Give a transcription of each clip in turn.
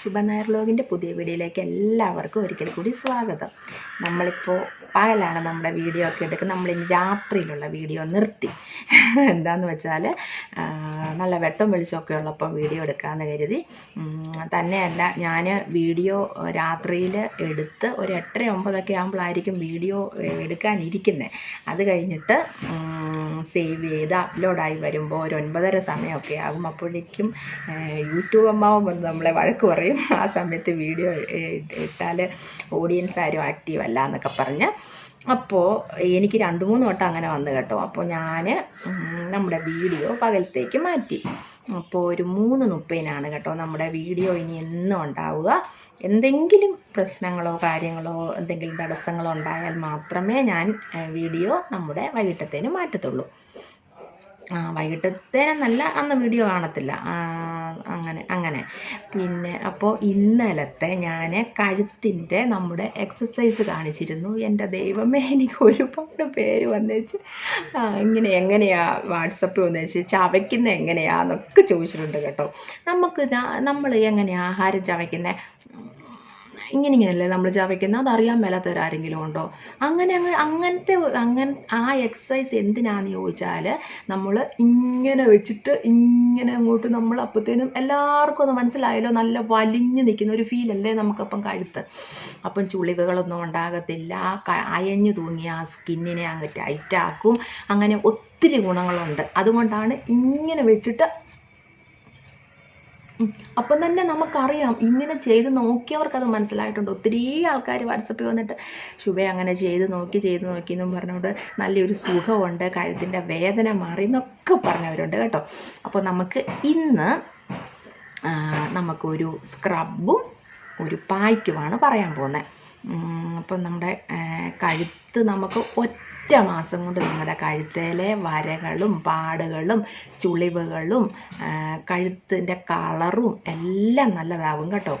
ശുഭനായർ ലോകിന്റെ പുതിയ വീഡിയോയിലേക്ക് എല്ലാവർക്കും ഒരിക്കൽ കൂടി സ്വാഗതം. നമ്മളിപ്പോൾ പകലാണ് നമ്മുടെ വീഡിയോ ഒക്കെ എടുക്കുന്നത്. നമ്മളിനി രാത്രിയിലുള്ള വീഡിയോ നിർത്തി. എന്താന്ന് വെച്ചാൽ നല്ല വെട്ടം വെളിച്ചമൊക്കെ ഉള്ളപ്പോൾ വീഡിയോ എടുക്കാമെന്ന് കരുതി. തന്നെയല്ല ഞാൻ വീഡിയോ രാത്രിയിൽ എടുത്ത് ഒരു എട്ടര ഒമ്പതൊക്കെ ആകുമ്പോഴായിരിക്കും വീഡിയോ എടുക്കാനിരിക്കുന്നത് അത് കഴിഞ്ഞിട്ട് സേവ് ചെയ്ത് അപ്ലോഡായി വരുമ്പോൾ ഒരു ഒൻപതര സമയമൊക്കെ ആകും. അപ്പോഴേക്കും യൂട്യൂബ് അമ്മാവും നമ്മളെ വഴക്ക് പറയും. ആ സമയത്ത് വീഡിയോ ഇട്ടാൽ ഓഡിയൻസ് ആരും ആക്റ്റീവ് അല്ല എന്നൊക്കെ പറഞ്ഞ് അപ്പോൾ എനിക്ക് രണ്ട് മൂന്ന് വട്ടം അങ്ങനെ വന്നു കേട്ടോ. അപ്പോൾ ഞാൻ നമ്മുടെ വീഡിയോ പകലത്തേക്ക് മാറ്റി. അപ്പോൾ ഒരു മൂന്ന് മുപ്പതിനാണ് കേട്ടോ നമ്മുടെ വീഡിയോ ഇനി എന്നും ഉണ്ടാവുക. എന്തെങ്കിലും പ്രശ്നങ്ങളോ കാര്യങ്ങളോ എന്തെങ്കിലും തടസ്സങ്ങളോ ഉണ്ടായാൽ മാത്രമേ ഞാൻ വീഡിയോ നമ്മുടെ വൈകിട്ടത്തേന് മാറ്റത്തുള്ളൂ. ആ വൈകിട്ടത്തേനെന്നല്ല അന്ന് വീഡിയോ കാണത്തില്ല. അങ്ങനെ അങ്ങനെ. പിന്നെ അപ്പോൾ ഇന്നലത്തെ ഞാൻ കഴുത്തിന്റെ നമ്മുടെ എക്സസൈസ് കാണിച്ചിരുന്നു. എന്റെ ദൈവമേ എനിക്ക് ഒരുപാട് പേര് വന്നേച്ച് ഇങ്ങനെ എങ്ങനെയാ വാട്സപ്പിൽ വന്നേച്ച് ചവയ്ക്കുന്ന എങ്ങനെയാന്നൊക്കെ ചോദിച്ചിട്ടുണ്ട് കേട്ടോ. നമുക്ക് നമ്മൾ എങ്ങനെയാ ആഹാരം ചവയ്ക്കുന്നത് ഇങ്ങനെ ഇങ്ങനെയല്ലേ നമ്മൾ ചവയ്ക്കുന്നത് അതറിയാൻ മേലാത്തവരാരെങ്കിലും ഉണ്ടോ? അങ്ങനെ അങ്ങ് അങ്ങനത്തെ അങ്ങനെ ആ എക്സസൈസ് എന്തിനാന്ന് ചോദിച്ചാൽ നമ്മൾ ഇങ്ങനെ വെച്ചിട്ട് ഇങ്ങനെ അങ്ങോട്ട് നമ്മൾ അപ്പോഴത്തേനും എല്ലാവർക്കും ഒന്ന് മനസ്സിലായല്ലോ നല്ല വലിഞ്ഞു നിൽക്കുന്ന ഒരു ഫീലല്ലേ നമുക്കപ്പം കഴുത്ത്. അപ്പം ചുളിവുകളൊന്നും ഉണ്ടാകത്തില്ല അയഞ്ഞു തൂങ്ങിയ ആ സ്കിന്നിനെ അങ്ങ് ടൈറ്റാക്കും അങ്ങനെ ഒത്തിരി ഗുണങ്ങളുണ്ട്. അതുകൊണ്ടാണ് ഇങ്ങനെ വെച്ചിട്ട്. അപ്പം തന്നെ നമുക്കറിയാം ഇങ്ങനെ ചെയ്ത് നോക്കിയവർക്ക് അത് മനസ്സിലായിട്ടുണ്ട്. ഒത്തിരി ആൾക്കാർ വാട്സപ്പിൽ വന്നിട്ട് ശുഭ അങ്ങനെ ചെയ്ത് നോക്കി ചെയ്ത് നോക്കി എന്നും പറഞ്ഞുകൊണ്ട് നല്ലൊരു സുഖമുണ്ട് കഴുത്തിന്റെ വേദന മാറി എന്നൊക്കെ പറഞ്ഞവരുണ്ട് കേട്ടോ. അപ്പോൾ നമുക്ക് ഇന്ന് നമുക്കൊരു സ്ക്രബും ഒരു പായ്ക്കുമാണ് പറയാൻ പോകുന്നത്. അപ്പം നമ്മുടെ ആ, കഴുത്ത് നമുക്ക് ഒറ്റ മാസം കൊണ്ട് നമ്മുടെ കഴുത്തിലെ വരകളും പാടുകളും ചുളിവുകളും കഴുത്തിന്റെ കളറും എല്ലാം നല്ലതാവും കേട്ടോ.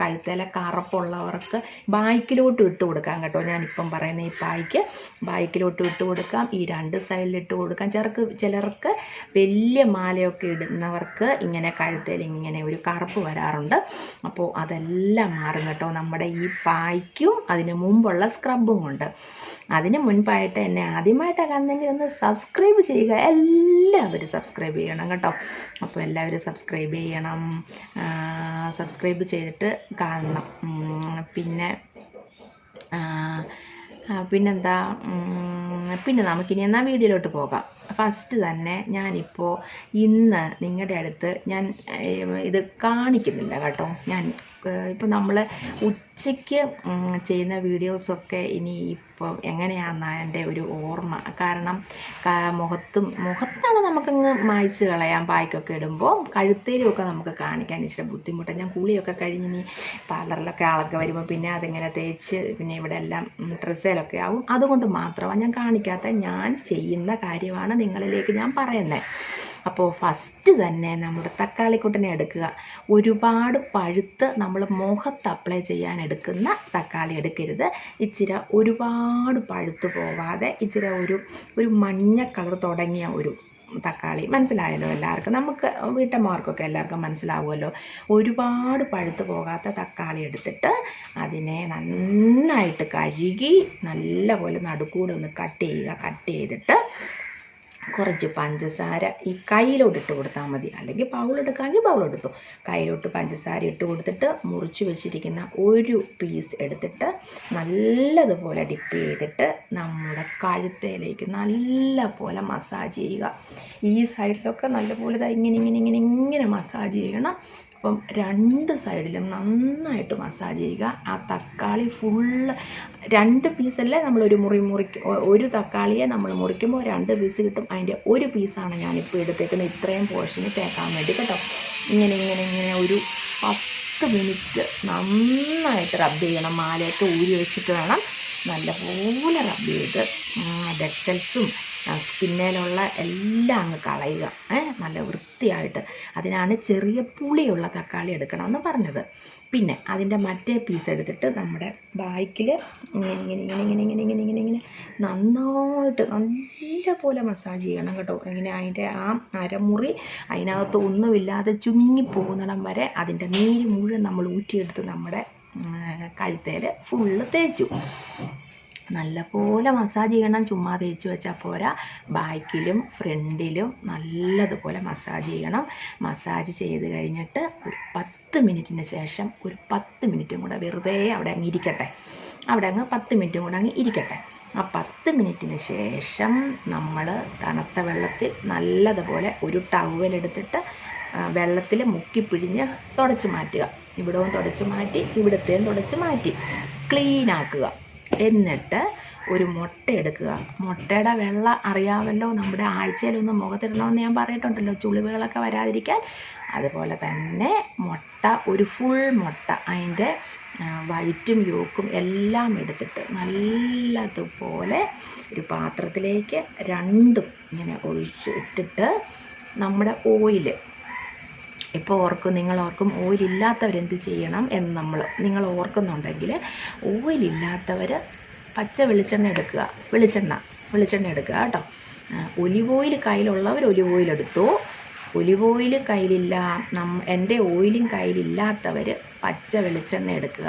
കഴുത്തിലെ കറുപ്പുള്ളവർക്ക് ബായ്ക്കിലോട്ട് ഇട്ട് കൊടുക്കാം കേട്ടോ. ഞാനിപ്പം പറയുന്ന ഈ പായ്ക്ക് ബായ്ക്കിലോട്ട് ഇട്ട് കൊടുക്കാം. ഈ രണ്ട് സൈഡിൽ ഇട്ട് കൊടുക്കാം. ചിലർക്ക് ചിലർക്ക് വലിയ മാലയൊക്കെ ഇടുന്നവർക്ക് ഇങ്ങനെ കഴുത്തിൽ ഇങ്ങനെ ഒരു കറുപ്പ് വരാറുണ്ട്. അപ്പോൾ അതെല്ലാം മാറും കേട്ടോ. നമ്മുടെ ഈ പായ്ക്കും അതിന് മുമ്പുള്ള സ്ക്രബും കൊണ്ട് അതിന് മുൻപായിട്ട് എന്നെ ആദ്യമായിട്ടാണ് കാണുന്നെങ്കിൽ ഒന്ന് സബ്സ്ക്രൈബ് ചെയ്യുക. എല്ലാവരും സബ്സ്ക്രൈബ് ചെയ്യണം കേട്ടോ. അപ്പോൾ എല്ലാവരും സബ്സ്ക്രൈബ് ചെയ്യണം. സബ്സ്ക്രൈബ് ചെയ്തിട്ട് കാണണം. പിന്നെ പിന്നെന്താ? പിന്നെ നമുക്കിനി എന്നാൽ വീഡിയോയിലോട്ട് പോകാം. ഫസ്റ്റ് തന്നെ ഞാനിപ്പോൾ ഇന്ന് നിങ്ങളുടെ അടുത്ത് ഞാൻ ഇത് കാണിക്കുന്നില്ല കേട്ടോ. ഞാൻ ഇപ്പം നമ്മൾ ഉച്ചയ്ക്ക് ചെയ്യുന്ന വീഡിയോസൊക്കെ ഇനി ഇപ്പോൾ എങ്ങനെയാണെന്നാണ് എന്റെ ഒരു ഓർമ്മ. കാരണം മുഖത്തും മുഖത്താണ് നമുക്കങ്ങ് മായ്ച്ച് കളയാൻ പായ്ക്കൊക്കെ ഇടുമ്പോൾ കഴുത്തേലുമൊക്കെ നമുക്ക് കാണിക്കാൻ ഇച്ചിരി ബുദ്ധിമുട്ടാണ് ഞാൻ കുളിയൊക്കെ കഴിഞ്ഞ് ഇനി പാർലറിലൊക്കെ ആളൊക്കെ വരുമ്പോൾ പിന്നെ അതിങ്ങനെ തേച്ച് പിന്നെ ഇവിടെ എല്ലാം ഡ്രസ്സേലൊക്കെ ആവും. അതുകൊണ്ട് മാത്രമാണ് ഞാൻ കാണിക്കാത്ത. ഞാൻ ചെയ്യുന്ന കാര്യമാണ് നിങ്ങളിലേക്ക് ഞാൻ പറയുന്നത് അപ്പോൾ ഫസ്റ്റ് തന്നെ നമ്മുടെ തക്കാളിക്കുട്ടനെ എടുക്കുക. ഒരുപാട് പഴുത്ത് നമ്മൾ മുഖത്ത് അപ്ലൈ ചെയ്യാൻ എടുക്കുന്ന തക്കാളി എടുക്കരുത്. ഇച്ചിരി ഒരുപാട് പഴുത്ത് പോവാതെ ഇച്ചിരി ഒരു ഒരു മഞ്ഞ കളർ തുടങ്ങിയ ഒരു തക്കാളി. മനസ്സിലായല്ലോ എല്ലാവർക്കും? നമുക്ക് വീട്ടമ്മമാർക്കൊക്കെ എല്ലാവർക്കും മനസ്സിലാവുമല്ലോ. ഒരുപാട് പഴുത്ത് പോകാത്ത തക്കാളി എടുത്തിട്ട് അതിനെ നന്നായിട്ട് കഴുകി നല്ലപോലെ നടുക്കൂടെ ഒന്ന് കട്ട് ചെയ്യുക. കട്ട് ചെയ്തിട്ട് കുറച്ച് പഞ്ചസാര ഈ കയ്യിലോട്ട് ഇട്ട് കൊടുത്താൽ മതി. അല്ലെങ്കിൽ ബൗളെടുക്കാമെങ്കിൽ ബൗളെടുത്തു കയ്യിലോട്ട് പഞ്ചസാര ഇട്ട് കൊടുത്തിട്ട് മുറിച്ച് വെച്ചിരിക്കുന്ന ഒരു പീസ് എടുത്തിട്ട് നല്ലതുപോലെ ഡിപ്പ് ചെയ്തിട്ട് നമ്മുടെ കഴുത്തേലേക്ക് നല്ല പോലെ മസാജ് ചെയ്യുക. ഈ സൈഡിലൊക്കെ നല്ലപോലെ ഇതാ ഇങ്ങനെ ഇങ്ങനെ ഇങ്ങനെ ഇങ്ങനെ മസാജ് ചെയ്യണം. അപ്പം രണ്ട് സൈഡിലും നന്നായിട്ട് മസാജ് ചെയ്യുക. ആ തക്കാളി ഫുള്ള് രണ്ട് പീസല്ലേ നമ്മളൊരു മുറി മുറിക്ക് ഒരു തക്കാളിയെ നമ്മൾ മുറിക്കുമ്പോൾ രണ്ട് പീസ് കിട്ടും. അതിന്റെ ഒരു പീസാണ് ഞാനിപ്പോൾ എടുത്തേക്കുന്നത്. ഇത്രയും പോർഷന് തേക്കാൻ വേണ്ടി കേട്ടോ. ഇങ്ങനെ ഇങ്ങനെ ഇങ്ങനെ ഒരു പത്ത് മിനിറ്റ് നന്നായിട്ട് റബ്ബ് ചെയ്യണം. മാലയൊക്കെ ഊരി വെച്ചിട്ട് വേണം. നല്ലപോലെ റബ്ബ് ചെയ്ത് ഡെഡ് സെൽസും സ്കിന്നേലുള്ള എല്ലാം അങ്ങ് കളയുക നല്ല വൃത്തിയായിട്ട്. അതിനാണ് ചെറിയ പുളിയുള്ള തക്കാളി എടുക്കണമെന്ന് പറഞ്ഞത്. പിന്നെ അതിന്റെ മറ്റേ പീസ് എടുത്തിട്ട് നമ്മുടെ ബാക്കിൽ ഇങ്ങനെ ഇങ്ങനെ ഇങ്ങനെ ഇങ്ങനെ ഇങ്ങനെ ഇങ്ങനെ ഇങ്ങനെ നന്നായിട്ട് നല്ല പോലെ മസാജ് ചെയ്യണം കേട്ടോ. ഇങ്ങനെ അതിന്റെ ആ അരമുറി അതിനകത്ത് ഒന്നുമില്ലാതെ ചുങ്ങിപ്പോകുന്നിടം വരെ അതിന്റെ നീര് മുഴുവൻ നമ്മൾ ഊറ്റിയെടുത്ത് നമ്മുടെ കഴുത്തേൽ ഫുള്ള് തേച്ചു. നല്ലപോലെ മസാജ് ചെയ്യണം. ചുമ്മാ തേച്ച് വെച്ചാൽ പോരാ. ബാക്കിലും ഫ്രണ്ടിലും നല്ലതുപോലെ മസാജ് ചെയ്യണം. മസാജ് ചെയ്ത് കഴിഞ്ഞിട്ട് ഒരു പത്ത് മിനിറ്റിന് ശേഷം ഒരു പത്ത് മിനിറ്റും കൂടെ വെറുതെ അവിടെ അങ്ങ് ഇരിക്കട്ടെ. അവിടെ അങ്ങ് പത്ത് മിനിറ്റും കൂടെ അങ്ങ് ഇരിക്കട്ടെ. ആ പത്ത് മിനിറ്റിന് ശേഷം നമ്മൾ തണുത്ത വെള്ളത്തിൽ നല്ലതുപോലെ ഒരു ടവലെടുത്തിട്ട് വെള്ളത്തിൽ മുക്കി പിഴിഞ്ഞ് തുടച്ച് മാറ്റുക. ഇവിടവും തുടച്ച് മാറ്റി ഇവിടത്തെയും തുടച്ച് മാറ്റി. ക്ലീൻ ആക്കുക. എന്നിട്ട് ഒരു മുട്ട എടുക്കുക. മുട്ടയുടെ വെള്ള അറിയാമല്ലോ. നമ്മുടെ ആഴ്ചയിലൊന്ന് മുഖത്തിടണമെന്ന് ഞാൻ പറഞ്ഞിട്ടുണ്ടല്ലോ. ചുളിവുകളൊക്കെ വരാതിരിക്കാൻ. അതുപോലെ തന്നെ മുട്ട ഒരു ഫുൾ മുട്ട. അതിന്റെ വൈറ്റും യോക്കും എല്ലാം എടുത്തിട്ട് നല്ലതുപോലെ ഒരു പാത്രത്തിലേക്ക് രണ്ടും ഇങ്ങനെ ഒഴിച്ചിട്ടിട്ട് നമ്മുടെ ഓയിൽ ഇപ്പോൾ ഓർക്കും നിങ്ങൾ ഓർക്കും ഓയിലില്ലാത്തവരെന്ത് ചെയ്യണം എന്ന് നമ്മൾ നിങ്ങൾ ഓർക്കുന്നുണ്ടെങ്കിൽ ഓയിലില്ലാത്തവർ പച്ച വെളിച്ചെണ്ണ എടുക്കുക വെളിച്ചെണ്ണ വെളിച്ചെണ്ണ എടുക്കുക കേട്ടോ. ഒലിവ് ഓയിൽ കയ്യിലുള്ളവർ ഒലിവ് ഓയിൽ എടുത്തു. ഒലിവ് ഓയിൽ കയ്യിലില്ല നം എന്റെ ഓയിലും കയ്യിലില്ലാത്തവർ പച്ച വെളിച്ചെണ്ണ എടുക്കുക.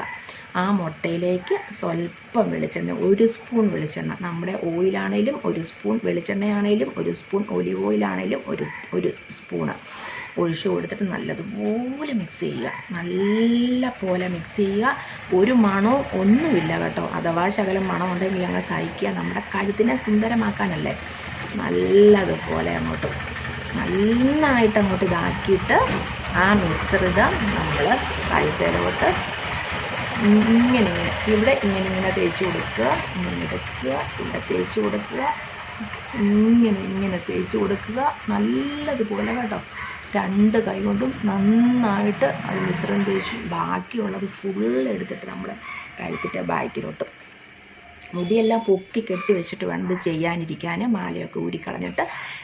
ആ മുട്ടയിലേക്ക് സ്വല്പം വെളിച്ചെണ്ണ ഒരു സ്പൂൺ വെളിച്ചെണ്ണ നമ്മുടെ ഓയിലാണേലും ഒരു സ്പൂൺ വെളിച്ചെണ്ണയാണേലും ഒരു സ്പൂൺ ഒലിവ് ഓയിലാണേലും ഒരു ഒരു സ്പൂണ് ഒഴിച്ചു കൊടുത്തിട്ട് നല്ലതുപോലെ മിക്സ് ചെയ്യുക. നല്ല പോലെ മിക്സ് ചെയ്യുക. ഒരു മണവും ഒന്നുമില്ല കേട്ടോ. അഥവാ ശകലം മണം ഉണ്ടെങ്കിൽ അങ്ങ് സഹിക്കുക. നമ്മുടെ കഴുത്തിനെ സുന്ദരമാക്കാനല്ലേ? നല്ലതുപോലെ അങ്ങോട്ട് നന്നായിട്ട് അങ്ങോട്ട് ഇതാക്കിയിട്ട് ആ മിശ്രിതം നമ്മൾ കഴുത്തിലോട്ട് ഇങ്ങനെ ഇങ്ങനെ ഇവിടെ ഇങ്ങനെ ഇങ്ങനെ തേച്ച് കൊടുക്കുക. ഇങ്ങനെ എടുക്കുക. ഇവിടെ തേച്ച് കൊടുക്കുക. ഇങ്ങനെ ഇങ്ങനെ തേച്ച് കൊടുക്കുക. നല്ലതുപോലെ കേട്ടോ. രണ്ട് കൈ കൊണ്ടും നന്നായിട്ട് അത് മിശ്രം തേച്ച് ബാക്കിയുള്ളത് ഫുൾ എടുത്തിട്ട് നമ്മുടെ കഴുത്തിന്റെ ബാക്കിലോട്ട് മുടിയെല്ലാം പൊക്കി കെട്ടി വെച്ചിട്ട് വേണം ഇത് ചെയ്യാനിരിക്കാൻ. മാലയൊക്കെ ഊരിക്കളഞ്ഞിട്ട്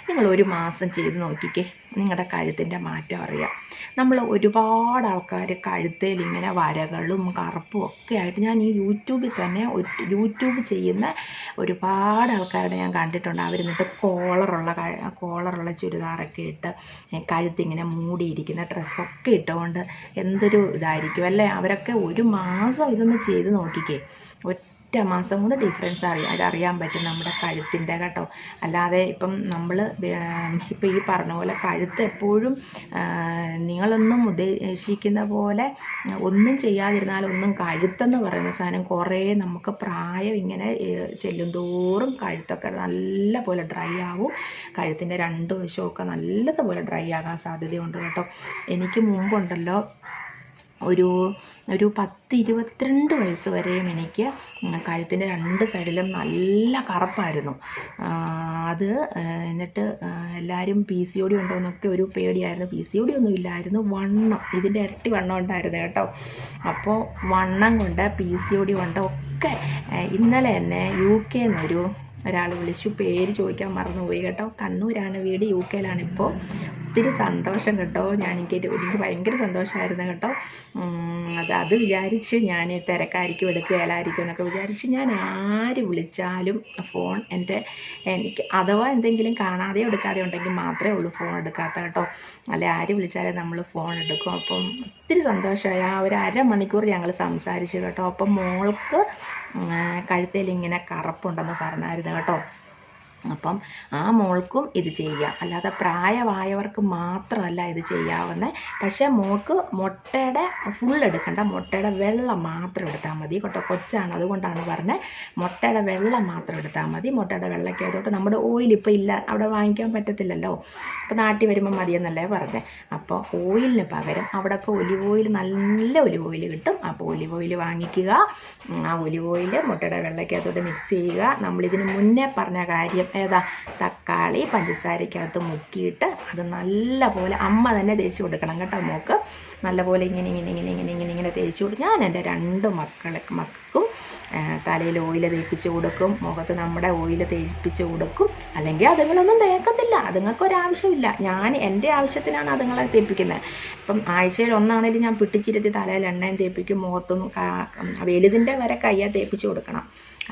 നിങ്ങൾ ഒരു മാസം ചെയ്ത് നോക്കിക്കേ. നിങ്ങളുടെ കഴുത്തിന്റെ മാറ്റം അറിയാം. നമ്മൾ ഒരുപാട് ആൾക്കാർ കഴുത്തേൽ ഇങ്ങനെ വരകളും കറുപ്പും ഒക്കെ ആയിട്ട് ഞാൻ ഈ യൂട്യൂബിൽ തന്നെ യൂട്യൂബ് ചെയ്യുന്ന ഒരുപാട് ആൾക്കാരുടെ ഞാൻ കണ്ടിട്ടുണ്ട്. അവരെന്നിട്ട് കോളറുള്ള കോളറുള്ള ചുരിദാറൊക്കെ ഇട്ട് കഴുത്തിങ്ങനെ മൂടിയിരിക്കുന്ന ഡ്രസ്സൊക്കെ ഇട്ടുകൊണ്ട് എന്തൊരു ഇതായിരിക്കും അല്ലേ? അവരൊക്കെ ഒരു മാസം ഇതൊന്ന് ചെയ്ത് നോക്കിക്കേ. ഒറ്റ മാസം കൊണ്ട് ഡിഫറൻസ് അറിയാം. അതറിയാൻ പറ്റും നമ്മുടെ കഴുത്തിന്റെ കേട്ടോ. അല്ലാതെ ഇപ്പം നമ്മൾ ഇപ്പം ഈ പറഞ്ഞ പോലെ കഴുത്ത് എപ്പോഴും നിങ്ങളൊന്നും ഉദ്ദേശിക്കുന്ന പോലെ ഒന്നും ചെയ്യാതിരുന്നാലൊന്നും കഴുത്തെന്ന് പറയുന്ന സാധനം കുറേ നമുക്ക് പ്രായം ഇങ്ങനെ ചെല്ലുന്തോറും കഴുത്തൊക്കെ നല്ല പോലെ ഡ്രൈ ആവും. കഴുത്തിന്റെ രണ്ട് വശമൊക്കെ നല്ലതുപോലെ ഡ്രൈ ആകാൻ സാധ്യതയുണ്ട് കേട്ടോ. എനിക്ക് മുമ്പുണ്ടല്ലോ ഒരു ഒരു പത്ത് ഇരുപത്തിരണ്ട് വയസ്സ് വരെയും എനിക്ക് കഴുത്തിന്റെ രണ്ട് സൈഡിലും നല്ല കറുപ്പായിരുന്നു. അത് എന്നിട്ട് എല്ലാവരും പി സി ഒ ഡി ഉണ്ടോ എന്നൊക്കെ ഒരു പേടിയായിരുന്നു. പി സി ഒ ഡി ഒന്നും ഇല്ലായിരുന്നു. വണ്ണം ഇതിന്റെ ഇരട്ടി വണ്ണം ഉണ്ടായിരുന്നു കേട്ടോ. അപ്പോൾ വണ്ണം കൊണ്ട് പി സി ഒ ഡി കൊണ്ട് ഒക്കെ ഇന്നലെ തന്നെ യു കെ എന്നൊരു ഒരാൾ വിളിച്ചു. പേര് ചോദിക്കാൻ മറന്നുപോയി കേട്ടോ. കണ്ണൂരാണ് വീട് യു കെയിലാണ് ഇപ്പോൾ ഒത്തിരി സന്തോഷം കേട്ടോ. ഞാൻ എനിക്ക് എനിക്ക് ഭയങ്കര സന്തോഷമായിരുന്നു കേട്ടോ. അത് അത് വിചാരിച്ച് ഞാൻ തിരക്കായിരിക്കും എടുക്കുകയിലായിരിക്കും എന്നൊക്കെ വിചാരിച്ച് ഞാൻ ആര് വിളിച്ചാലും ഫോൺ എന്റെ എനിക്ക് അഥവാ എന്തെങ്കിലും കാണാതെ എടുക്കാതെ ഉണ്ടെങ്കിൽ മാത്രമേ ഉള്ളൂ ഫോൺ എടുക്കാത്ത കേട്ടോ. അല്ലെ ആര് വിളിച്ചാലും നമ്മൾ ഫോൺ എടുക്കും. അപ്പം ഒത്തിരി സന്തോഷമായി. ആ ഒരു അരമണിക്കൂർ ഞങ്ങൾ സംസാരിച്ചു കേട്ടോ. അപ്പം മോൾക്ക് കഴുത്തിൽ ഇങ്ങനെ കറുപ്പുണ്ടെന്ന് പറഞ്ഞായിരുന്നു കേട്ടോ. അപ്പം ആ മോൾക്കും ഇത് ചെയ്യാം. അല്ലാതെ പ്രായമായവർക്ക് മാത്രമല്ല ഇത് ചെയ്യാവുന്നത് പക്ഷേ മോൾക്ക് മുട്ടയുടെ ഫുൾ എടുക്കണ്ട. മുട്ടയുടെ വെള്ളം മാത്രം എടുത്താൽ മതി. കേട്ടോ കൊച്ചാണ് അതുകൊണ്ടാണ് പറഞ്ഞത് മുട്ടയുടെ വെള്ളം മാത്രം എടുത്താൽ മതി. മുട്ടയുടെ വെള്ളയ്ക്ക് ആയതുകൊണ്ട് നമ്മുടെ ഓയിൽ ഇപ്പോൾ ഇല്ല. അവിടെ വാങ്ങിക്കാൻ പറ്റത്തില്ലല്ലോ. അപ്പോൾ നാട്ടിൽ വരുമ്പോൾ മതിയെന്നല്ലേ പറഞ്ഞത് അപ്പോൾ ഓയിലിന് പകരം അവിടെയൊക്കെ ഒലിവ് ഓയിൽ നല്ല ഒലിവ് ഓയിൽ കിട്ടും. അപ്പോൾ ഒലിവ് ഓയിൽ വാങ്ങിക്കുക. ആ ഒലിവ് ഓയിൽ മുട്ടയുടെ വെള്ളയ്ക്കകത്തോട്ട് മിക്സ് ചെയ്യുക. നമ്മളിതിന് മുന്നേ പറഞ്ഞ കാര്യം ഏതാ തക്കാളി പഞ്ചസാരക്കകത്ത് മുക്കിയിട്ട് അത് നല്ല പോലെ അമ്മ തന്നെ തേച്ച് കൊടുക്കണം കേട്ടോ മോക്ക്. നല്ലപോലെ ഇങ്ങനെ ഇങ്ങനെ ഇങ്ങനെ ഇങ്ങനെ ഇങ്ങനെ ഇങ്ങനെ തേച്ച് കൊടുക്കും. ഞാൻ എന്റെ രണ്ട് മക്കളെ മക്കും തലയിൽ ഓയിൽ തേപ്പിച്ച് കൊടുക്കും. മുഖത്ത് നമ്മുടെ ഓയിൽ തേപ്പിച്ച് കൊടുക്കും. അല്ലെങ്കിൽ അതുങ്ങളൊന്നും തേക്കത്തില്ല. അതുങ്ങൾക്ക് ഒരാവശ്യമില്ല ഞാൻ എന്റെ ആവശ്യത്തിനാണ് അതുങ്ങളെ തേപ്പിക്കുന്നത്. ഇപ്പം ആഴ്ചയിൽ ഒന്നാണെങ്കിലും ഞാൻ പിട്ടിച്ചിരുത്തി തലയിൽ എണ്ണയും തേപ്പിക്കും മുഖത്തും വലുതിന്റെ വരെ കയ്യെ തേപ്പിച്ച് കൊടുക്കണം.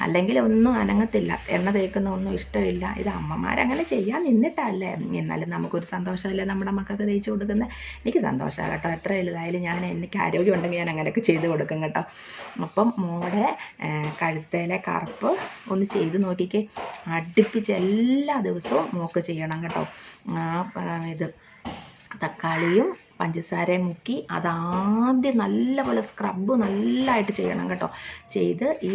അല്ലെങ്കിൽ ഒന്നും അനങ്ങത്തില്ല. എണ്ണ തേക്കുന്ന ഒന്നും ഇഷ്ടമില്ല. ഇത് അമ്മമാരങ്ങനെ ചെയ്യാൻ നിന്നിട്ടല്ലേ? എന്നാലും നമുക്കൊരു സന്തോഷമല്ലേ നമ്മുടെ മക്കൾക്ക് തേച്ച് കൊടുക്കുന്നത് എനിക്ക് സന്തോഷമാണ് കേട്ടോ. എത്ര വലുതായാലും ഞാൻ എനിക്ക് ആരോഗ്യം ഉണ്ടെങ്കിൽ ഞാൻ അങ്ങനെയൊക്കെ ചെയ്ത് കൊടുക്കും കേട്ടോ. അപ്പം മോടെ കഴുത്തേലെ കറുപ്പ് ഒന്ന് ചെയ്ത് നോക്കിക്കേ. അടുപ്പിച്ച് എല്ലാ ദിവസവും മോക്ക് ചെയ്യണം കേട്ടോ. ഇത് തക്കാളിയും പഞ്ചസാരയും മുക്കി അതാദ്യം നല്ലപോലെ സ്ക്രബ് നല്ലതായിട്ട് ചെയ്യണം കേട്ടോ. ചെയ്ത് ഈ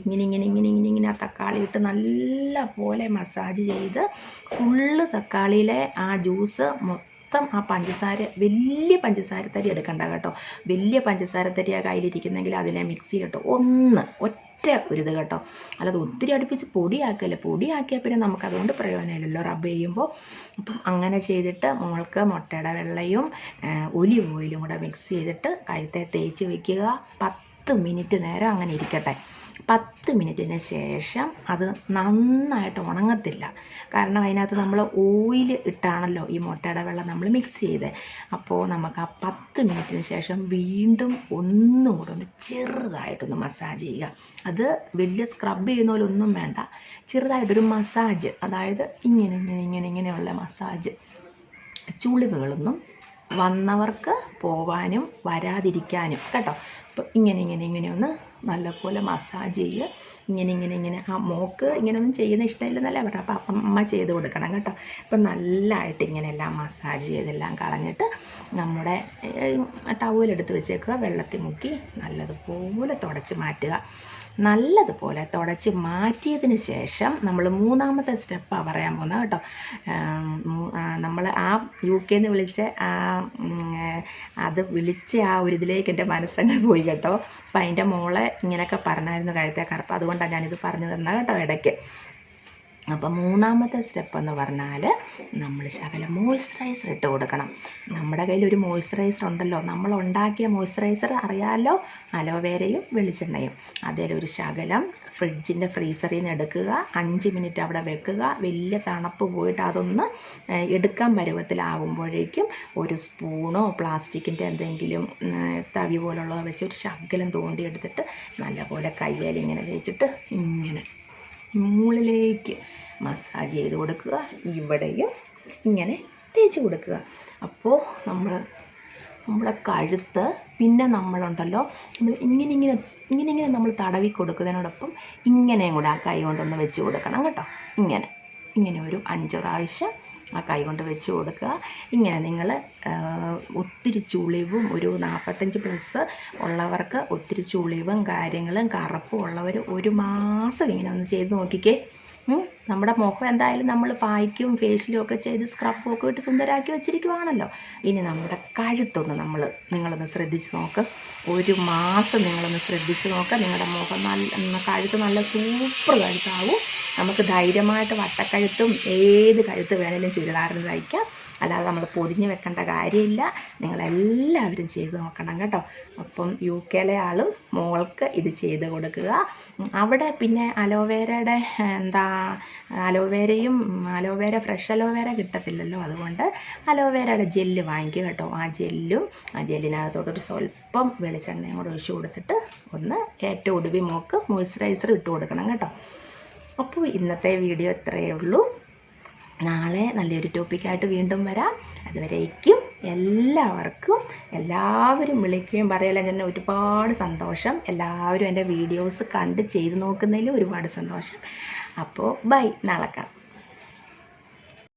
ഇങ്ങനെ ഇങ്ങനെ ഇങ്ങനെ ഇങ്ങനെ ഇങ്ങനെ ആ തക്കാളി ഇട്ട് നല്ല പോലെ മസാജ് ചെയ്ത് ഫുള്ള് തക്കാളിയിലെ ആ ജ്യൂസ് മൊത്തം ആ പഞ്ചസാര വലിയ പഞ്ചസാര തരി എടുക്കണ്ട കേട്ടോ. വലിയ പഞ്ചസാര ആ കയ്യിലിരിക്കുന്നെങ്കിൽ അതിനെ മിക്സി കേട്ടോ ഒന്ന് ഒറ്റ ഒറ്റ ഒരിത് കേട്ടോ. അല്ലാതെ ഒത്തിരി അടുപ്പിച്ച് പൊടിയാക്കല്ലേ? പൊടിയാക്കിയാൽ പിന്നെ നമുക്ക് അതുകൊണ്ട് പ്രയോജനമില്ലല്ലോ. റബ്ബ് ചെയ്യുമ്പോൾ അപ്പം അങ്ങനെ ചെയ്തിട്ട് മോൾക്ക് മുട്ടയുടെ വെള്ളയും ഒലിവ് ഓയിലും കൂടെ മിക്സ് ചെയ്തിട്ട് കഴുത്തെ തേച്ച് വെക്കുക. പത്ത് മിനിറ്റ് നേരം അങ്ങനെ ഇരിക്കട്ടെ. പത്ത് മിനിറ്റിന് ശേഷം അത് നന്നായിട്ട് ഉണങ്ങത്തില്ല. കാരണം അതിനകത്ത് നമ്മൾ ഓയിൽ ഇട്ടാണല്ലോ ഈ മുട്ടയുടെ വെള്ളം നമ്മൾ മിക്സ് ചെയ്തത് അപ്പോൾ നമുക്ക് ആ പത്ത് മിനിറ്റിന് ശേഷം വീണ്ടും ഒന്നും കൂടെ ഒന്ന് ചെറുതായിട്ടൊന്ന് മസാജ് ചെയ്യുക. അത് വലിയ സ്ക്രബ് ചെയ്യുന്ന പോലെ ഒന്നും വേണ്ട. ചെറുതായിട്ടൊരു മസാജ് അതായത് ഇങ്ങനെ ഇങ്ങനെ ഇങ്ങനെ ഇങ്ങനെയുള്ള മസാജ് ചുളിവുകളൊന്നും വന്നവർക്ക് പോവാനും വരാതിരിക്കാനും. കേട്ടോ? അപ്പോൾ ഇങ്ങനെ ഇങ്ങനെ ഇങ്ങനെ ഒന്ന് നല്ലപോലെ മസാജ് ചെയ്യുക ഇങ്ങനെ ഇങ്ങനെ ഇങ്ങനെ. ആ മോക്ക് ഇങ്ങനെയൊന്നും ചെയ്യുന്ന ഇഷ്ടമില്ലെന്നല്ലേ പറഞ്ഞത്. അപ്പം അമ്മ ചെയ്ത് കൊടുക്കണം കേട്ടോ. അപ്പം നല്ലതായിട്ട് ഇങ്ങനെ എല്ലാം മസാജ് ചെയ്തെല്ലാം കളഞ്ഞിട്ട് നമ്മുടെ ടവലെടുത്ത് വെച്ചേക്കുക. വെള്ളത്തിൽ മുക്കി നല്ലതുപോലെ തുടച്ച് മാറ്റുക. നല്ലതുപോലെ തുടച്ച് മാറ്റിയതിന് ശേഷം നമ്മൾ മൂന്നാമത്തെ സ്റ്റെപ്പാണ് പറയാൻ പോകുന്നത് കേട്ടോ. നമ്മൾ ആ യു കെ എന്ന് വിളിച്ച ആ അത് വിളിച്ച ആ ഒരു ഇതിലേക്ക് എന്റെ മനസ്സങ്ങ് പോയി കേട്ടോ. അപ്പം അതിന്റെ മോളെ ഇങ്ങനെയൊക്കെ പറഞ്ഞായിരുന്നു കഴുത്തെ കറുപ്പ്. അതുകൊണ്ടാണ് ഞാനിത് പറഞ്ഞു തന്നത് കേട്ടോ ഇടയ്ക്ക്. അപ്പോൾ മൂന്നാമത്തെ സ്റ്റെപ്പ് എന്ന് പറഞ്ഞാൽ നമ്മൾ ശകലം മോയ്സ്ചറൈസർ ഇട്ട് കൊടുക്കണം. നമ്മുടെ കയ്യിൽ ഒരു മോയ്സ്ചറൈസർ ഉണ്ടല്ലോ. നമ്മൾ ഉണ്ടാക്കിയ മോയ്സ്ചറൈസർ അറിയാമല്ലോ അലോവേരയും വെളിച്ചെണ്ണയും. അതിലൊരു ശകലം ഫ്രിഡ്ജിന്റെ ഫ്രീസറിൽ നിന്ന് എടുക്കുക അഞ്ച് മിനിറ്റ് അവിടെ വെക്കുക. വലിയ തണുപ്പ് പോയിട്ട് അതൊന്ന് എടുക്കാൻ പരുവത്തിലാകുമ്പോഴേക്കും ഒരു സ്പൂണോ പ്ലാസ്റ്റിക്കിന്റെ എന്തെങ്കിലും തവി പോലുള്ളതോ വെച്ച് ഒരു ശകലം തോണ്ടിയെടുത്തിട്ട് നല്ലപോലെ കയ്യിൽ ഇങ്ങനെ തേച്ചിട്ട് ഇങ്ങനെ മുകളിലേക്ക് മസാജ് ചെയ്ത് കൊടുക്കുക. ഇവിടെയും ഇങ്ങനെ തേച്ച് കൊടുക്കുക. അപ്പോൾ നമ്മൾ നമ്മളെ കഴുത്ത് പിന്നെ നമ്മളുണ്ടല്ലോ. നമ്മൾ ഇങ്ങനെ ഇങ്ങനെ ഇങ്ങനെ ഇങ്ങനെ നമ്മൾ തടവി കൊടുക്കുന്നതിനോടൊപ്പം ഇങ്ങനെയും കൂടെ ആ കൈ കൊണ്ടൊന്ന് വെച്ച് കൊടുക്കണം കേട്ടോ. ഇങ്ങനെ. ഇങ്ങനെ ഒരു അഞ്ച് പ്രാവശ്യം ആ കൈ കൊണ്ട് വെച്ച് കൊടുക്കുക. ഇങ്ങനെ നിങ്ങൾ ഒത്തിരി ചുളിവും ഒരു നാൽപ്പത്തഞ്ച് പ്ലസ് ഉള്ളവർക്ക് ഒത്തിരി ചുളിവും കാര്യങ്ങളും കറുപ്പും ഉള്ളവർ ഒരു മാസം ഇങ്ങനെ ഒന്ന് ചെയ്ത് നോക്കിക്കേ. നമ്മുടെ മുഖം എന്തായാലും നമ്മൾ പായ്ക്കും ഫേഷ്യലും ഒക്കെ ചെയ്ത് സ്ക്രബും ഒക്കെ ഇട്ട് സുന്ദരാക്കി വെച്ചിരിക്കുവാണല്ലോ. ഇനി നമ്മുടെ കഴുത്തൊന്ന് നമ്മൾ നിങ്ങളൊന്ന് ശ്രദ്ധിച്ച് നോക്ക്. ഒരു മാസം നിങ്ങളൊന്ന് ശ്രദ്ധിച്ച് നോക്ക്. നിങ്ങളുടെ മുഖം നല്ല കഴുത്ത് നല്ല സൂപ്പർ കഴുത്താവും. നമുക്ക് ധൈര്യമായിട്ട് വട്ടക്കഴുത്തും ഏത് കഴുത്ത് വേണേലും ചുരിദാറിന് തയ്ക്കാം. അല്ലാതെ നമ്മൾ പൊതിഞ്ഞ് വെക്കേണ്ട കാര്യമില്ല. നിങ്ങളെല്ലാവരും ചെയ്ത് നോക്കണം കേട്ടോ. അപ്പം യു കെയിലെ ആൾ മോൾക്ക് ഇത് ചെയ്ത് കൊടുക്കുക. അവിടെ പിന്നെ അലോവേരയുടെ എന്താ അലോവേരയും aloe vera fresh aloe vera കിട്ടത്തില്ലല്ലോ അതുകൊണ്ട് അലോവേരയുടെ ജെല്ല് വാങ്ങിക്കുക കേട്ടോ. ആ ജെല്ലും ആ ജെല്ലിനകത്തോട്ടൊരു സ്വല്പം വെളിച്ചെണ്ണയും കൂടെ ഒഴിച്ചു കൊടുത്തിട്ട് ഒന്ന് ഏറ്റവും ഒടുവി മോക്ക് മോയ്സ്ചറൈസർ ഇട്ട് കൊടുക്കണം കേട്ടോ. അപ്പോൾ ഇന്നത്തെ വീഡിയോ ഇത്രയേ ഉള്ളൂ. നാളെ നല്ലൊരു ടോപ്പിക്കായിട്ട് വീണ്ടും വരാം. അതുവരേക്കും എല്ലാവർക്കും എല്ലാവരും വിളിക്കുകയും പറയലും തന്നെ ഒരുപാട് സന്തോഷം. എല്ലാവരും എന്റെ വീഡിയോസ് കണ്ട് ചെയ്ത് നോക്കുന്നതിൽ ഒരുപാട് സന്തോഷം. അപ്പോൾ ബൈ നാളെ കാണാം.